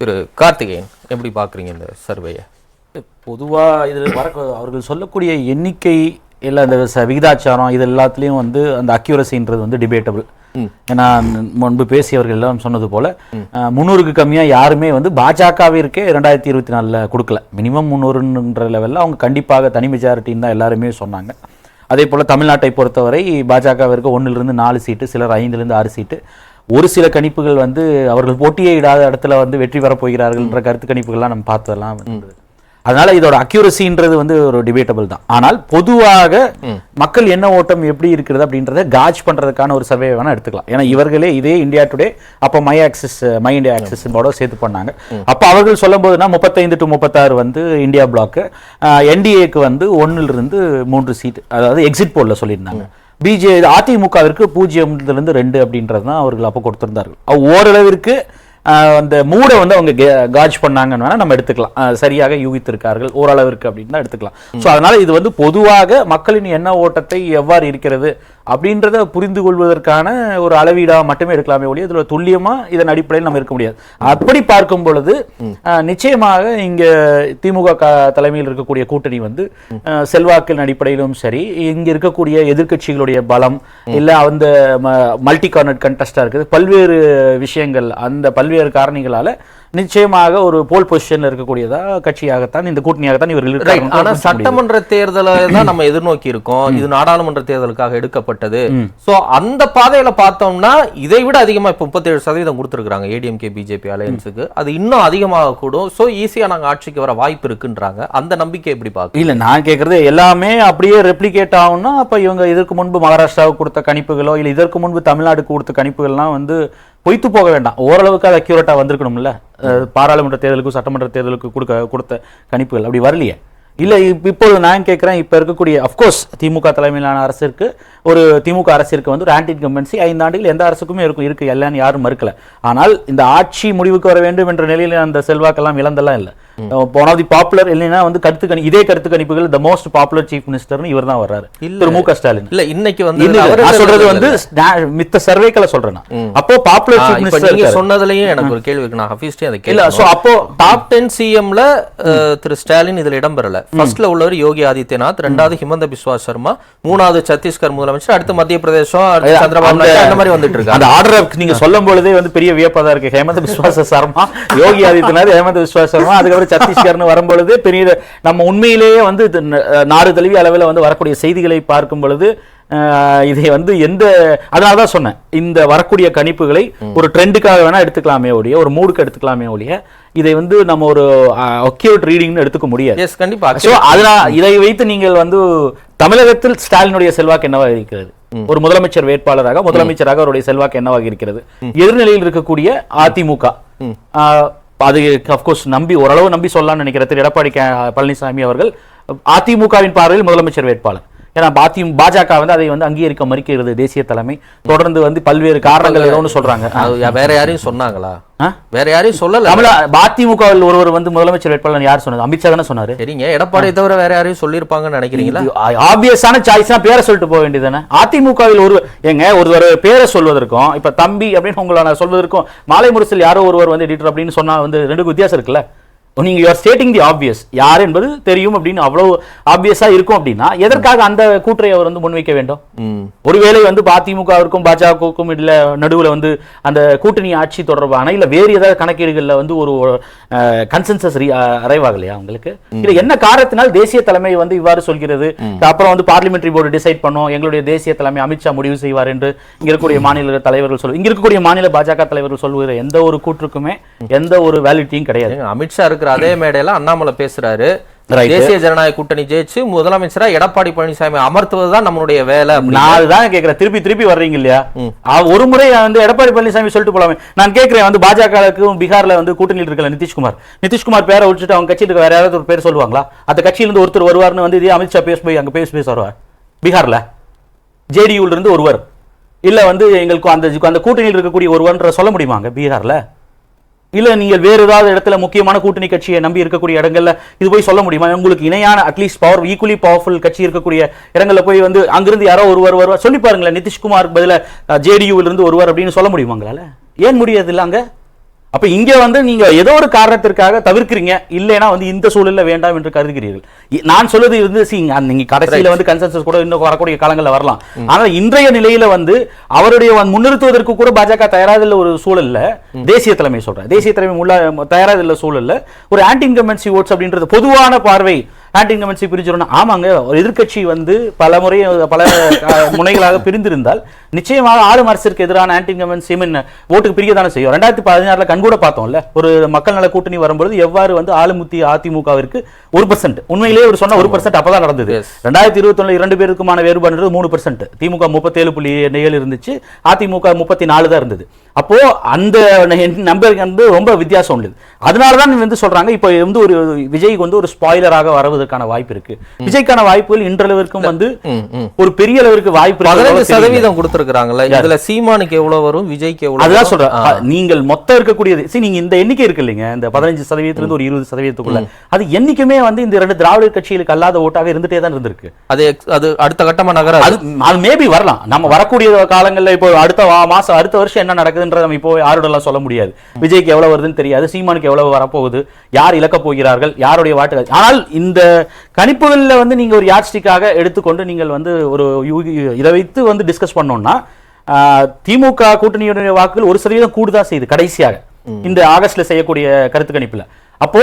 திரு கார்த்திகேயன் எப்படி பார்க்குறீங்க இந்த சர்வேயை? பொதுவாக இதில் வர அவர்கள் சொல்லக்கூடிய எண்ணிக்கை இல்லை அந்த விகிதாச்சாரம் இது எல்லாத்துலேயும் வந்து அந்த அக்யூரசின்றது வந்து டிபேட்டபிள் ஏன்னா முன்பு பேசியவர்கள் எல்லாம் சொன்னது போல முந்நூறுக்கு கம்மியாக யாருமே வந்து பாஜகவிற்கே ரெண்டாயிரத்தி இருபத்தி நாலில் கொடுக்கல. மினிமம் முந்நூறுன்ற லெவலில் அவங்க கண்டிப்பாக தனி மெஜாரிட்டின்னு தான் எல்லாருமே சொன்னாங்க. அதே போல் தமிழ்நாட்டை பொறுத்தவரை பாஜகவிற்கு ஒன்றிலிருந்து நாலு சீட்டு சிலர் ஐந்துலேருந்து ஆறு சீட்டு. ஒரு சில கணிப்புகள் வந்து அவர்கள் போட்டியே இடாத இடத்துல வந்து வெற்றி பெறப் போகிறார்கள்ன்ற கருத்து கணிப்புகள்லாம் நம்ம பார்த்ததெல்லாம் அதனால இதோட அக்யூரசின்றது வந்து ஒரு டிபேட்டபிள் தான். ஆனால் பொதுவாக மக்கள் என்ன ஓட்டம் எப்படி இருக்கிறது அப்படின்றத காஜ் பண்றதுக்கான ஒரு சர்வே வேணா எடுத்துக்கலாம். ஏன்னா இவர்களே இதே இந்தியா டுடே அப்போ my Axis my India Axis போட சேர்த்து பண்ணாங்க. அப்போ அவர்கள் சொல்லும் போதுனா முப்பத்தைந்து டு முப்பத்தாறு வந்து இந்தியா பிளாக் என்டிஏக்கு வந்து ஒண்ணுல இருந்து மூன்று சீட் அதாவது எக்ஸிட் போல்ல சொல்லியிருந்தாங்க. பிஜே அதிமுகவிற்கு பூஜ்ஜியம்ல இருந்து ரெண்டு அப்படின்றது தான் அவர்கள் அப்போ கொடுத்துருந்தார்கள். ஓரளவிற்கு அந்த மூடை வந்து அவங்க காஜ் பண்ணாங்கன்னு வேணா நம்ம எடுத்துக்கலாம். சரியாக யூகித்திருக்கார்கள் ஓரளவிற்கு அப்படின்னு தான் எடுத்துக்கலாம். ஸோ அதனால இது வந்து பொதுவாக மக்களின் எண்ண ஓட்டத்தை எவ்வாறு இருக்கிறது அப்படின்றத புரிந்து கொள்வதற்கான ஒரு அளவீடா மட்டுமே எடுக்கலாமே ஒழிய இதுல துல்லியமா இதன் அடிப்படையில் நம்ம இருக்க முடியாது. அப்படி பார்க்கும் பொழுது நிச்சயமாக இங்க திமுக தலைமையில் இருக்கக்கூடிய கூட்டணி வந்து செல்வாக்கின் அடிப்படையிலும் சரி இங்க இருக்கக்கூடிய எதிர்க்கட்சிகளுடைய பலம் இல்ல அந்த மல்டி கார்னட் கண்டஸ்டா இருக்குது பல்வேறு விஷயங்கள் அந்த பல்வேறு காரணிகளால நிச்சயமாக ஒரு போல் பொசிஷன்ல இருக்கக்கூடியதா கட்சியாகத்தான் இந்த கூட்டணியாகத்தான் இவர்கள் ரைட் இருக்காங்க சட்டமன்ற தேர்தலை தான் நம்ம எதிர்நோக்கி இருக்கோம் இது நாடாளுமன்ற தேர்தலுக்காக எடுக்கப்பட்டது. சோ அந்த பாதையில பார்த்தோம்னா இதை விட அதிகமா இப்ப முப்பத்தேழு சதவீதம் கொடுத்துருக்காங்க ஏடிஎம்கே பிஜேபி அலையன்ஸுக்கு அது இன்னும் அதிகமாக கூடும். சோ ஈஸியா நாங்க ஆட்சிக்கு வர வாய்ப்பு இருக்குன்றாங்க. அந்த நம்பிக்கை எப்படி பாக்கு இல்ல நான் கேக்குறது எல்லாமே அப்படியே ரெப்ளிகேட் ஆகும்னா அப்ப இவங்க இதற்கு முன்பு மகாராஷ்டிராவுக்கு கொடுத்த கணிப்புகளோ இல்ல இதற்கு முன்பு தமிழ்நாடுக்கு கொடுத்த கணிப்புகள்லாம் வந்து பொய்த்து போக வேண்டாம். ஓரளவுக்கு அது அக்யூரேட்டாக வந்திருக்கணும்ல? பாராளுமன்ற தேர்தலுக்கும் சட்டமன்ற தேர்தலுக்கு கொடுக்க கொடுத்த கணிப்புகள் அப்படி வரலையே? இல்லை இப்போது நான் கேட்குறேன் இப்போ இருக்கக்கூடிய அஃப்கோர்ஸ் திமுக தலைமையிலான அரசிற்கு ஒரு திமுக அரசிற்கு வந்து ஒரு ஆன்டி இன்கம்பன்சி ஐந்து ஆண்டுகள் எந்த அரசுக்குமே இருக்கும் இருக்கு இல்லைன்னு யாரும் மறுக்கல. ஆனால் இந்த ஆட்சி முடிவுக்கு வர வேண்டும் என்ற நிலையில் அந்த செல்வாக்கெல்லாம் இழந்தெல்லாம் இல்லை. ஒன் ஆஃப் தி பாப்புலர் இல்லைன்னா வந்து கருத்து கணி இதே கருத்து கணிப்புகள் த மோஸ்ட் பாப்புலர் சீஃப் மினிஸ்டர்னு இவர் தான் வர்றாரு. இல்ல. திரு மு க ஸ்டாலின். இல்ல இன்னைக்கு வந்து இல்ல, நான் சொல்றது இல்ல. வந்து மித்த சர்வேக்களை சொல்றேன். அப்போ பாப்புலர் சீஃப் மினிஸ்டர் நீங்க சொன்னதுலயும் எனக்கு ஒரு கேள்வி இருக்கு நான் ஹஃபீஸ்டே அதை இல்ல கேள்வி சோ அப்போ டாப் டென் சிஎம்ல திரு ஸ்டாலின் இதுல இடம்பெறல. ஃபர்ஸ்ட்ல உள்ளவர் யோகி ஆதித்யநாத் ரெண்டாவது ஹிமந்த பிஸ்வா சர்மா மூணாவது சத்தீஸ்கர் முதலமைச்சர் அடுத்து மத்திய பிரதேசம் சந்திரபாபு அந்த- நாயுடு அந்த மாதிரி வந்துட்டு இருக்காங்க அந்த ஆர்டர் நீங்க சொல்லும் பொழுதே வந்து பெரிய வியப்பா தான் இருக்கு. ஹேமந்த் பிஸ்வாச சர்மா யோகி ஆதித்யநாத் ஹேமந்த் பிஸ்வாச சர்மா அதுக்கப்புறம் சத்தீஸ்கர்னு வரும்பொழுது பெரிய நம்ம உண்மையிலேயே வந்து நாடு தழுவிய அளவில் வந்து வரக்கூடிய செய்திகளை பார்க்கும் பொழுது இதை வந்து எந்த அதனால தான் சொன்னேன். இந்த வரக்கூடிய கணிப்புகளை ஒரு ட்ரெண்டுக்காக வேணா எடுத்துக்கலாமே ஒழிய ஒரு மூடுக்கு எடுத்துக்கலாமே ஒழிய இதை வந்து நம்ம ஒரு அக்யூட் ரீடிங்னு எடுத்துக்க முடியாது. எஸ் கண்டிப்பா. சோ அதனால் இதை வைத்து நீங்கள் வந்து தமிழகத்தில் ஸ்டாலினுடைய செல்வாக்கு என்னவாக இருக்கிறது? ஒரு முதலமைச்சர் வேட்பாளராக முதலமைச்சராக அவருடைய செல்வாக்கு என்னவாக இருக்கிறது? எதிர்நிலையில் இருக்கக்கூடிய அதிமுக. அது அஃப்கோர்ஸ் நம்பி ஓரளவு நம்பி சொல்லலாம்னு நினைக்கிற திரு எடப்பாடி கே- பழனிசாமி அவர்கள் அதிமுகவின் பார்வையில் முதலமைச்சர் வேட்பாளர். ஏன்னா பாதி பாஜக வந்து அதை வந்து அங்கீகரிக்க மறுக்கிறது தேசிய தலைமை. தொடர்ந்து வந்து பல்வேறு காரணங்கள் ஏதோ ஒன்று சொல்றாங்க. வேற யாரையும் சொன்னாங்களா? வேற யாரையும் சொல்லல. தமிழ அதிமுகவில் ஒருவர் வந்து முதலமைச்சர் வேட்பாளர் யார் சொன்னது அமித்ஷா தானே சொன்னாரு. சரிங்க. எடப்பாடியை தவிர வேற யாரையும் சொல்லியிருப்பாங்கன்னு நினைக்கிறீங்களா? ஆப்வியஸான சாய்ஸ்னா பேரை சொல்லிட்டு போக வேண்டியதானே அதிமுகவில் ஒரு எங்க ஒருவர் பேரை சொல்வதற்கும் இப்ப தம்பி அப்படின்னு உங்களை நான் சொல்வதற்கும் மாலை முரசில் யாரோ ஒருவர் வந்து எடிட்டர் அப்படின்னு சொன்னா வந்து ரெண்டுக்கு வித்தியாசம் இருக்குல்ல? நீங்க யூஆர் ஸ்டேட்டிங் தி ஆப்வியஸ் யார் என்பது தெரியும் அப்படின்னு அவ்வளவு ஆப்வியஸா இருக்கும் அப்படின்னா எதற்காக அந்த கூற்றை அவர் வந்து முன்வைக்க வேண்டும்? ஒருவேளை வந்து அதிமுகவிற்கும் பாஜகவுக்கும் இல்ல நடுவுல வந்து அந்த கூட்டணி ஆட்சி தொடர்பான இல்ல வேறு ஏதாவது கணக்கீடுகள்ல வந்து ஒரு கன்சென்சஸ் அறைவாகலையா உங்களுக்கு? இல்ல என்ன காரணத்தினால் தேசிய தலைமை வந்து இவ்வாறு சொல்கிறது? அப்புறம் வந்து பார்லிமெண்டரி போர்டு டிசைட் பண்ணோம் எங்களுடைய தேசிய தலைமை அமித்ஷா முடிவு செய்வார் என்று இங்க இருக்கக்கூடிய மாநில தலைவர்கள் சொல்ல இங்க இருக்கக்கூடிய மாநில பாஜக தலைவர்கள் சொல்லுகிற எந்த ஒரு கூற்றுக்குமே எந்த ஒரு வேலிட்டியும் கிடையாது. அமித்ஷா இருக்கிற அதே மேடையில அண்ணாமலை பேசுறாரு. தேசிய ஜனநாயக கூட்டணி ஜெயிச்சு முதலமைச்சரா எடப்பாடி பழனிசாமி அமர்த்துவதுதான் நம்மளுடைய வேலை. நான் அதுதான் கேக்குறேன். திருப்பி திருப்பி வர்றீங்க இல்லையா? ஒரு முறை வந்து எடப்பாடி பழனிசாமி சொல்லிட்டு போலாமே. நான் கேட்கிறேன் வந்து பாஜகவுக்கும் பீகார்ல வந்து கூட்டணியில் இருக்கல நிதிஷ்குமார். நிதிஷ்குமார் பேரை விட்டுட்டு அவங்க கட்சியில் வேற யாராவது ஒரு பேர் சொல்லுவாங்களா? அந்த கட்சியில இருந்து ஒருத்தர் வருவார்னு வந்து இதே அமித்ஷா பேச போய் அங்க பேச பேச வருவார். பீகார்ல. ஜேடியூல இருந்து ஒருவர். இல்ல வந்து எங்களுக்கு அந்த அந்த கூட்டணியில் இருக்கக்கூடிய ஒருவர்ன்ற சொல்ல முடியுமாங்க பீகார்ல? இல்லை நீங்கள் வேறு ஏதாவது இடத்துல முக்கியமான கூட்டணி கட்சியை நம்பி இருக்கக்கூடிய இடங்கள்ல இது போய் சொல்ல முடியுமா? உங்களுக்கு இணையான அட்லீஸ்ட் பவர் ஈக்குவலி பவர்ஃபுல் கட்சி இருக்கக்கூடிய இடங்களில் போய் வந்து அங்கிருந்து யாரோ ஒருவர் வருவார். சொல்லி பாருங்களேன் நிதிஷ்குமார் பதில ஜேடியூவிலிருந்து ஒருவர் அப்படின்னு சொல்ல முடியுமா ஏன் முடியாது இல்லை அங்கே? அப்ப இங்க வந்து நீங்க ஏதோ ஒரு காரணத்திற்காக தவிர்க்கிறீங்க. இல்லைன்னா வந்து இந்த சூழல்ல வேண்டாம் என்று கருதுகிறீர்கள். நான் சொல்றது வந்து நீங்க கடைசியில வந்து கன்சென்சஸ் கூட இன்னும் வரக்கூடிய காலங்கள்ல வரலாம். ஆனா இன்றைய நிலையில வந்து அவருடைய முன்னிறுத்துவதற்கு கூட பாஜக தயாராக ஒரு சூழல்ல தேசிய தலைமை சொல்றேன் தேசிய தலைமை உள்ள தயாராக இல்ல சூழல்ல ஒரு ஆன்டி இன்கமென்சி ஓட்ஸ் அப்படின்றது பொதுவான பார்வை ஆன்டி இன்கமென்சி பிரிஞ்சிடணும் ஆமாங்க ஒரு எதிர்க்கட்சி வந்து பல முறை பல முனைகளாக பிரிந்திருந்தால் நிச்சயமாக ஆளும் அரசிற்கு எதிரான ஆன்டி இன்கமென்சி மீன் ஓட்டுக்கு பிரிக்க தானே செய்யும். ரெண்டாயிரத்தி பதினாறுல கண்கூட பார்த்தோம்ல ஒரு மக்கள் நல கூட்டணி வரும்பொழுது எவ்வாறு வந்து ஆளுமுத்தி அதிமுகவிற்கு ஒரு பர்சன்ட் உண்மையிலேயே ஒரு சொன்ன ஒரு பர்சன்ட் அப்பதான் நடந்தது. ரெண்டாயிரத்தி இருபத்தி இரண்டு பேருக்குமான வேறுபாடுன்றது மூணு பர்சன்ட் திமுக முப்பத்தேழு புள்ளி ஏழு இருந்துச்சு அதிமுக முப்பத்தி நாலு தான் இருந்தது. அப்போ அந்த நம்பர் வந்து ரொம்ப வித்தியாசம் உள்ளது. அதனால தான் வந்து சொல்றாங்க இப்போ வந்து ஒரு விஜய்க்கு வந்து ஒரு ஸ்பாயிலராக வருவதற்கான வாய்ப்பு இருக்கு. விஜய்க்கான வாய்ப்புகள் இன்றளவிற்கும் வந்து. ஒரு பெரிய அளவிற்கு வாய்ப்பு பதினஞ்சு. சதவீதம் கொடுத்திருக்காங்கல்ல இதுல சீமானுக்கு எவ்வளவு வரும் விஜய்க்கு எவ்வளவு அதுதான்? சொல்றேன். நீங்கள் மொத்தம் இருக்கக்கூடியது சரி நீங்க இந்த எண்ணிக்கை இருக்கு இல்லைங்க இந்த பதினஞ்சு சதவீதத்துல இருந்து ஒரு இருபது சதவீதத்துக்குள்ள. அது என்னைக்குமே வந்து இந்த ரெண்டு திராவிட கட்சிகளுக்கு அல்லாத ஓட்டாக இருந்துட்டே தான் இருந்திருக்கு. அது அது அடுத்த கட்டமா நகர அது மேபி வரலாம். நம்ம வரக்கூடிய காலங்கள்ல இப்போ அடுத்த மாசம் அடுத்த வருஷம் என்ன நடக்குதுன்றத நம்ம இப்போ யாரோடலாம் சொல்ல முடியாது. விஜய்க்கு எவ்வளவு வருதுன்னு தெரியாது. சீமானுக்கு எவ்வளவு வரப்போகுது? யார் இழக்கப் போகிறார்கள்? யாருடைய வாட்டுகள்? ஆனால் இந்த கணிப்புகள்ல வந்து நீங்க ஒரு யாட்ஸ்டிக்காக எடுத்துக்கொண்டு நீங்கள் வந்து ஒரு இதை வைத்து வந்து டிஸ்கஸ் பண்ணோம்னா திமுக கூட்டணியுடைய வாக்குகள் ஒரு சதவீதம் கூடுதா செய்யுது கடைசியாக. இந்த ஆகஸ்ட்ல செய்யக்கூடிய கருத்து கணிப்புல அப்போ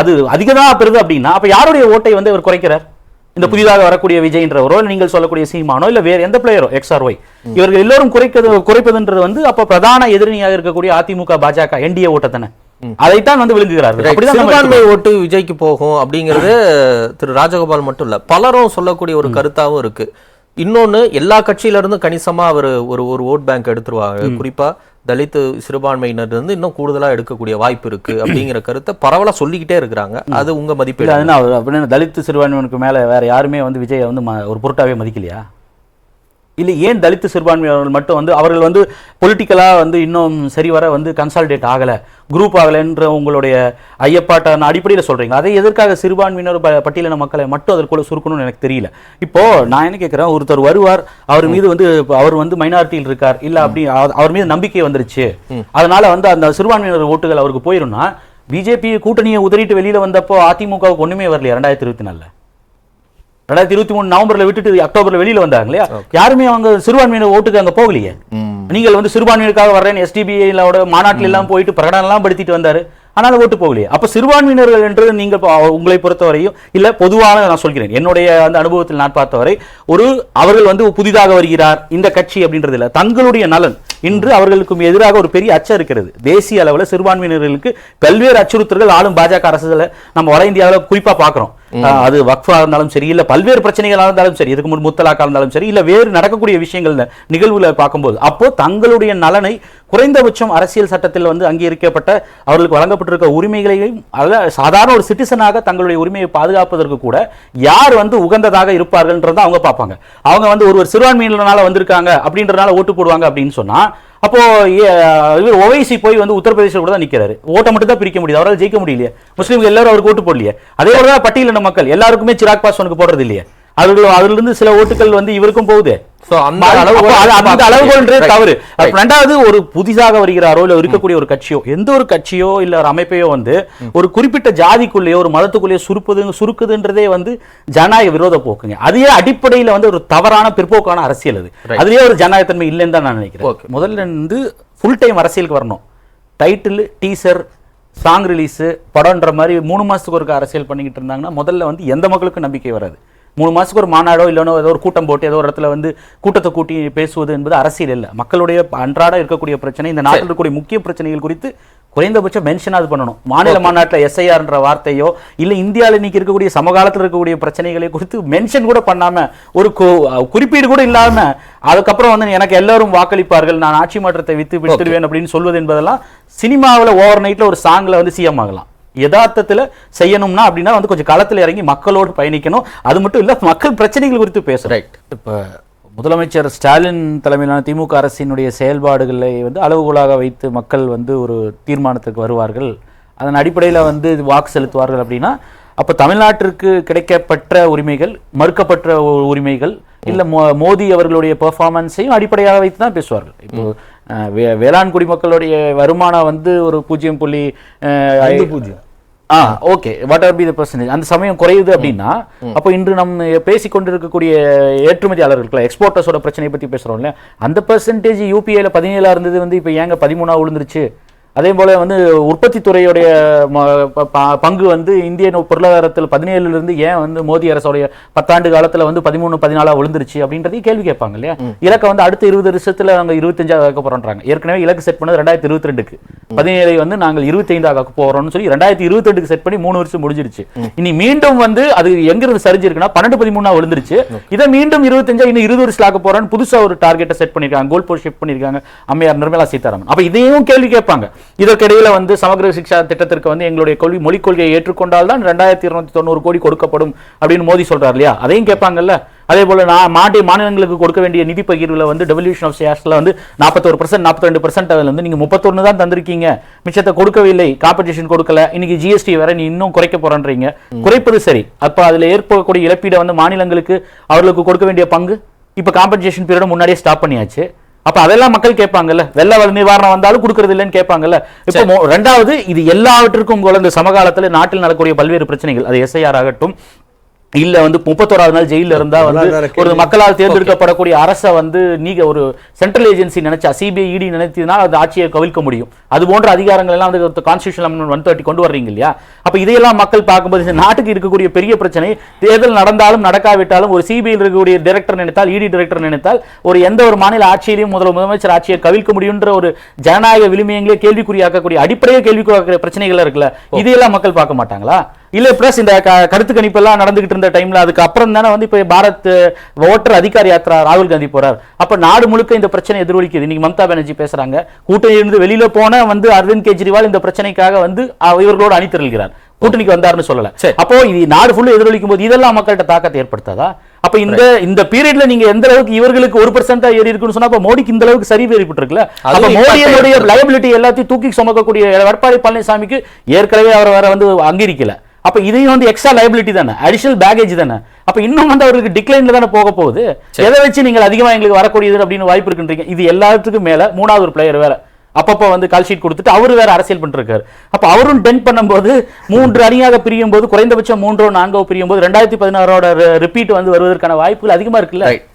அது அதிகமா பெறுது அப்படின்னா அப்ப யாருடைய ஓட்டை வந்து அவர் குறைக்கிறார்? இந்த புதிதாக வரக்கூடிய விஜய்ன்றவரோ நீங்கள் சொல்லக்கூடிய சீமானோ இல்ல வேற எந்த பிளேயரோ எக்ஸ் ஆர் ஒய் இவர்கள் எல்லோரும் குறைக்கிறது குறைப்பதுன்றது வந்து அப்ப பிரதான எதிரணியாக இருக்கக்கூடிய அதிமுக பாஜக என்டிஏ ஓட்டத்தானே அதைத்தான் வந்து விழுங்குகிறார்கள் சிறுபான்மை ஓட்டு விஜய்க்கு போகும் அப்படிங்கிறது திரு ராஜகோபால் மட்டும் இல்ல பலரும் சொல்லக்கூடிய ஒரு கருத்தாவும் இருக்கு. இன்னொன்னு எல்லா கட்சியில இருந்தும் கணிசமா அவர் ஒரு ஒரு ஓட் பேங்க் எடுத்துருவாங்க குறிப்பா தலித் சிறுபான்மையினர் இருந்து இன்னும் கூடுதலா எடுக்கக்கூடிய வாய்ப்பு இருக்கு அப்படிங்கிற கருத்தை பரவலா சொல்லிக்கிட்டே இருக்கிறாங்க. அது உங்க இல்ல மதிப்பீடு. அப்படின்னு தலித் சிறுபான்மையினருக்கு மேல வேற யாருமே வந்து விஜயை வந்து ம- ஒரு பொருட்டாவே மதிக்கலையா? இல்ல ஏன் தலித் சிறுபான்மையினர்கள் மட்டும் வந்து அவர்கள் வந்து பொலிட்டிக்கலா வந்து இன்னும் சரிவர வந்து கன்சால்டேட் ஆகல குரூப் ஆகலைன்ற உங்களுடைய ஐயப்பாட்டான அடிப்படையில சொல்றீங்க. அதை எதற்காக சிறுபான்மையினர் ப- பட்டியலின மக்களை மட்டும் அதற்குள்ள சுருக்கணும்னு எனக்கு தெரியல. இப்போ நான் என்ன கேட்கிறேன் ஒருத்தர் வருவார் அவர் மீது வந்து அவர் வந்து மைனாரிட்டியில் இருக்கார் இல்ல அப்படி அவ- அவர் மீது நம்பிக்கை வந்துருச்சு. அதனால வந்து அந்த சிறுபான்மையினர் ஓட்டுகள் அவருக்கு போயிரும்னா பிஜேபி கூட்டணியை உதறிட்டு வெளியில வந்தப்போ அதிமுகவுக்கு ஒண்ணுமே வரலையா ரெண்டாயிரத்தி இருபத்தி நாலுல? ரெண்டாயிரத்தி இருபத்தி மூணு நவம்பர்ல விட்டுட்டு அக்டோபர்ல வெளியில வந்தாங்க இல்லையா யாருமே அவங்க சிறுபான்மையினர் ஓட்டுக்கு அங்க போகலையே. நீங்கள் வந்து சிறுபான்மையினருக்காக வர்றேன் எஸ்டிபிஐலோட மாநாட்டில் எல்லாம் போயிட்டு பிரகடனம் எல்லாம் படுத்திட்டு வந்தாரு. ஆனால் ஓட்டு போகலையே. அப்ப சிறுபான்மையினர்கள் என்று நீங்கள் உங்களை பொறுத்தவரையும் இல்ல பொதுவான நான் சொல்கிறேன். என்னுடைய அந்த அனுபவத்தில் நான் பார்த்தவரை ஒரு அவர்கள் வந்து புதிதாக வருகிறார் இந்த கட்சி அப்படின்றது இல்ல. தங்களுடைய நலன். இன்று அவர்களுக்கும் எதிராக ஒரு பெரிய அச்சம் இருக்கிறது. தேசிய அளவில் சிறுபான்மையினர்களுக்கு பல்வேறு அச்சுறுத்தல்கள் ஆளும் பாஜக அரசுல நம்ம வட இந்தியாவில் குறிப்பா பார்க்கிறோம். அது வக்ஃபா இருந்தாலும் சரி இல்ல பல்வேறு பிரச்சனைகளாக இருந்தாலும் சரி இதுக்கு முன் முத்தலாக்கா இருந்தாலும் சரி இல்ல வேறு நடக்கக்கூடிய விஷயங்கள் நிகழ்வுல பார்க்கும்போது அப்போ தங்களுடைய நலனை குறைந்தபட்சம் அரசியல் சட்டத்தில் வந்து அங்கீகரிக்கப்பட்ட அவர்களுக்கு வழங்கப்பட்டிருக்க உரிமைகளையும் அல்ல சாதாரண ஒரு சிட்டிசனாக தங்களுடைய உரிமையை பாதுகாப்பதற்கு கூட யார் வந்து உகந்ததாக இருப்பார்கள்ன்றத அவங்க பார்ப்பாங்க. அவங்க வந்து ஒரு ஒரு சிறுபான்மையினரால வந்திருக்காங்க அப்படின்றனால ஓட்டு போடுவாங்க அப்படின்னு சொன்னா அப்போ ஏ, இவர் ஒவைசி போய் வந்து உத்தரப்பிரதேச கூட தான் நிற்கிறாரு ஓட்டை மட்டும் தான் பிரிக்க முடியுது. அவரால் ஜெயிக்க முடியலையே. முஸ்லீம்கள் எல்லாரும் அவருக்கு ஓட்டு போடலையே. அதே போல தான் பட்டியலின மக்கள் எல்லாருக்குமே சிராக் பாஸ்வானுக்கு போடுறது இல்லையே. அவர்கள் அதுல இருந்து சில ஓட்டுகள் வந்து இவருக்கும் போகுது. தவறு. ரெண்டாவது ஒரு புதிதாக வருகிறாரோ இல்ல இருக்கக்கூடிய ஒரு கட்சியோ எந்த ஒரு கட்சியோ இல்ல ஒரு அமைப்பையோ வந்து ஒரு குறிப்பிட்ட ஜாதிக்குள்ளேயோ ஒரு மதத்துக்குள்ளேயோ சுருப்புது சுருக்குதுன்றதே வந்து ஜனநாயக விரோத போக்குங்க. அதையே அடிப்படையில வந்து ஒரு தவறான பிற்போக்கான அரசியல் அது. அதுலயே ஒரு ஜனநாயகத்தன்மை இல்லைன்னு தான் நான் நினைக்கிறேன். முதல்ல இருந்து ஃபுல் டைம் அரசியலுக்கு வரணும். டைட்டில் டீசர் சாங் ரிலீஸு படம்ன்ற மாதிரி மூணு மாசத்துக்கு ஒருக்க அரசியல் பண்ணிக்கிட்டு இருந்தாங்கன்னா முதல்ல வந்து எந்த மக்களுக்கும் நம்பிக்கை வராது. மூணு மாசத்துக்கு ஒரு மாநாடோ இல்லைனோ ஏதோ ஒரு கூட்டம் போட்டு ஏதோ ஒரு இடத்துல வந்து கூட்டத்தை கூட்டி பேசுவது என்பது அரசியல் இல்லை. மக்களுடைய அன்றாட இருக்கக்கூடிய பிரச்சனை இந்த நாட்டில் இருக்கக்கூடிய முக்கிய பிரச்சனைகள் குறித்து குறைந்தபட்சம் மென்ஷனாவது பண்ணணும். மாநில மாநாட்டில் எஸ்ஐஆர்ன்ற வார்த்தையோ இல்லை இந்தியாவில் இன்னைக்கு இருக்கக்கூடிய சமகாலத்தில் இருக்கக்கூடிய பிரச்சனைகளை குறித்து மென்ஷன் கூட பண்ணாம ஒரு குறிப்பீடு கூட இல்லாம அதுக்கப்புறம் வந்து எனக்கு எல்லாரும் வாக்களிப்பார்கள் நான் ஆட்சி மாற்றத்தை வித்து விட்டுருவேன் அப்படின்னு சொல்வது என்பதெல்லாம் சினிமாவில் ஓவர் நைட்ல ஒரு சாங்ல வந்து சிஎம் ஆகலாம். யதார்த்தத்துல செய்யணும்னா அப்படின்னா வந்து கொஞ்சம் களத்துல இறங்கி மக்களோடு பயணிக்கணும். அது மட்டும் இல்ல மக்கள் பிரச்சனைகள் குறித்து பேசுறோம் ரைட் இப்ப முதலமைச்சர் ஸ்டாலின் தலைமையிலான திமுக அரசினுடைய செயல்பாடுகளை வந்து அளவுகோலாக வைத்து மக்கள் வந்து ஒரு தீர்மானத்துக்கு வருவார்கள். அதன் அடிப்படையில வந்து வாக்கு செலுத்துவார்கள் அப்படின்னா அப்ப தமிழ்நாட்டிற்கு கிடைக்கப்பட்ட உரிமைகள் மறுக்கப்பட்ட உரிமைகள் இல்ல மோ- மோடி அவர்களுடைய பெர்ஃபார்மன்ஸையும் அடிப்படையாக வைத்து தான் பேசுவார்கள். இப்போ வே- வேளாண் குடிமக்களுடைய வருமானம் வந்து ஒரு பூஜ்ஜியம் புள்ளி ஐந்து பூஜ்ஜியம். ஆ okay what are be the percentage அந்த சமயம் குறையுது அப்படின்னா அப்போ இன்று நம்ம பேசிக் கொண்டிருக்கக்கூடிய ஏற்றுமதியாளர்கள் எக்ஸ்போர்ட்டர்ஸோட பிரச்சனையை பத்தி பேசுறோம் இல்லையா? அந்த பர்சன்டேஜ் யூபிஐல பதினேழா இருந்தது வந்து இப்போ ஏங்க பதிமூணா விழுந்துருச்சு அதே போல வந்து உற்பத்தி துறையுடைய பங்கு வந்து இந்திய பொருளாதாரத்தில் பதினேழுல இருந்து ஏன் வந்து மோடி அரசுடைய பத்தாண்டு காலத்துல வந்து பதிமூணு பதினாலா விழுந்துருச்சு அப்படின்றதையும் கேள்வி கேட்பாங்க இல்லையா? இலக்கை வந்து அடுத்த இருபது வருஷத்துல நாங்க இருபத்தஞ்சா ஆக்க போறோம்ன்றாங்க ஏற்கனவே இலக்கு செட் பண்ணது ரெண்டாயிரத்தி இருபத்தி ரெண்டுக்கு பதினேழை வந்து நாங்கள் இருபத்தைந்தாக ஆக்க போறோம்னு சொல்லி ரெண்டாயிரத்தி இருபத்தி ரெண்டுக்கு செட் பண்ணி மூணு வருஷம் முடிஞ்சிருச்சு. இனி மீண்டும் வந்து அது எங்கிருந்து சரிஞ்சிருக்குன்னா பன்னெண்டு பதிமூணா விழுந்துருச்சு. இதை மீண்டும் இருபத்தஞ்சா இன்னும் இருபது வருஷம் ஆக்க போறோம்னு புதுசா ஒரு டார்கெட்டை செட் பண்ணிருக்காங்க. கோல் போஸ்ட் ஷிஃப்ட் பண்ணிருக்காங்க அம்மையார் நிர்மலா சீதாராமன். அப்ப இதையும் கேள்வி கேட்பாங்க. இதற்கிடையில வந்து சமகிர சிக்ஷா திட்டத்திற்கு வந்து எங்களுடைய கொள்கை மொழிக் கொள்கையை ஏற்றுக்கொண்டால் தான் ரெண்டாயிரத்தி இருநூத்தி தொண்ணூறு கோடி கொடுக்கப்படும் அப்படின்னு மோடி சொல்றாரு இல்லையா? அதையும் கேட்பாங்கல்ல. அதே போல நான் மாட்டி மாநிலங்களுக்கு கொடுக்க வேண்டிய நிதி பகிர்வில் வந்து டெவல்யூஷன் ஆஃப் ஷேர்ஸ்ல வந்து நாற்பத்தொரு பர்சன்ட் நாற்பத்தி ரெண்டு பர்சன்ட் அதில் வந்து நீங்க முப்பத்தொன்னு தான் தந்திருக்கீங்க. மிச்சத்தை கொடுக்கவில்லை காம்படிஷன் கொடுக்கல. இன்னைக்கு ஜிஎஸ்டி வேற நீ இன்னும் குறைக்க போறன்றீங்க. குறைப்பது சரி. அப்ப அதுல ஏற்படக்கூடிய இழப்பீடை வந்து மாநிலங்களுக்கு அவர்களுக்கு கொடுக்க வேண்டிய பங்கு? இப்போ காம்பன்சேஷன் பீரியட் முன்னாடியே ஸ்டாப் பண்ணியாச்சு. அப்ப அதெல்லாம் மக்கள் கேட்பாங்கல்ல. வெள்ள வர நிவாரணம் வந்தாலும் கொடுக்கறது இல்லைன்னு கேட்பாங்கல்ல. இப்போ ரெண்டாவது இது எல்லாவற்றிற்கும் கூட இந்த சமகாலத்துல நாட்டில் நடக்கக்கூடிய பல்வேறு பிரச்சனைகள். அது எஸ்ஐஆர் ஆகட்டும் இல்ல வந்து முப்பத்தோராவது நாள் ஜெயில இருந்தா வந்து ஒரு. மக்களால் தேர்ந்தெடுக்கப்படக்கூடிய அரசை வந்து நீங்க ஒரு சென்ட்ரல் ஏஜென்சி நினைச்சா சிபிஐ இடி நினைத்ததுனால் அந்த ஆட்சியை கவிழ்க்க முடியும். அது போன்ற அதிகாரங்கள் எல்லாம் வந்து கான்ஸ்டியூஷன் அமெண்ட்மெண்ட் ஒன் தேர்ட்டி கொண்டு வர்றீங்க இல்லையா? அப்ப இதையெல்லாம் மக்கள் பார்க்கும்போது இந்த நாட்டுக்கு இருக்கக்கூடிய பெரிய பிரச்சனை தேர்தல் நடந்தாலும் நடக்காவிட்டாலும் ஒரு சிபிஐ இருக்கக்கூடிய டைரக்டர் நினைத்தால் இடி டைரக்டர் நினைத்தால் ஒரு எந்த ஒரு மாநில ஆட்சியிலையும் முதல் முதலமைச்சர் ஆட்சியை கவிழ்க்க முடியுன்ற ஒரு ஜனநாயக விளிமையங்களே கேள்விக்குறியாக்கக்கூடிய அடிப்படையே கேள்விக்குறியாக்கிற பிரச்சனைகள் இருக்குல்ல? இதையெல்லாம் மக்கள் பார்க்க மாட்டாங்களா? இல்ல பிளஸ் இந்த க- கருத்து கணிப்பு எல்லாம் நடந்துகிட்டு இருந்த டைம்ல அதுக்கு அப்புறம் தானே வந்து இப்ப பாரத் ஓட்டர் அதிகார யாத்ரா ராகுல் காந்தி போறார். அப்ப நாடு முழுக்க இந்த பிரச்சனை எதிரொலிக்குது. இன்னைக்கு மம்தா பானர்ஜி பேசுறாங்க. கூட்டணி இருந்து வெளியில போன வந்து அரவிந்த் கெஜ்ரிவால் இந்த பிரச்சனைக்காக வந்து இவர்களோடு அணி திரள்கிறார் கூட்டணிக்கு வந்தாருன்னு சொல்லல. அப்போ இது நாடு ஃபுல்லா எதிரொலிக்கும் போது இதெல்லாம் மக்கள்கிட்ட தாக்கத்தை ஏற்படுத்தாதா? அப்ப இந்த இந்த பீரியட்ல நீங்க எந்த அளவுக்கு இவர்களுக்கு ஒரு பர்சன்டா ஏறி இருக்குன்னு சொன்னா அப்ப மோடிக்கு இந்த அளவுக்கு சரி ஏற்பட்டிருக்குல்ல அப்ப மோடியினுடைய லைபிலிட்டி எல்லாத்தையும் தூக்கி சுமக்கக்கூடிய எடப்பாடி பழனிசாமிக்கு ஏற்கனவே அவர் வேற வந்து அங்கீகரிக்கல. அப்ப இதையும் வந்து எக்ஸ்ட்ரா லைபிலிட்டி தானே? அடிஷனல் பேகேஜ் தானே? அப்ப இன்னும் வந்து அவருக்கு டிக்ளைன்ல தானே போக போகுது. எதை வச்சு நீங்கள் அதிகமா எங்களுக்கு வரக்கூடியது அப்படின்னு வாய்ப்பு இருக்குன்றீங்க? இது எல்லாத்துக்கும் மேல மூணாவது ஒரு பிளேயர் வேற. அப்பப்போ வந்து கால் ஷீட் கொடுத்துட்டு அவரு வேற அரசியல் பண்ணிருக்காரு. அப்ப அவரும் டென் பண்ணும்போது மூன்று அணியாக பிரியும் போது குறைந்தபட்சம் மூன்றோ நான்கோ பிரியும் போது ரெண்டாயிரத்தி பதினாறோட ரிப்பீட் வந்து வருவதற்கான வாய்ப்புகள் அதிகமா இருக்குல்ல.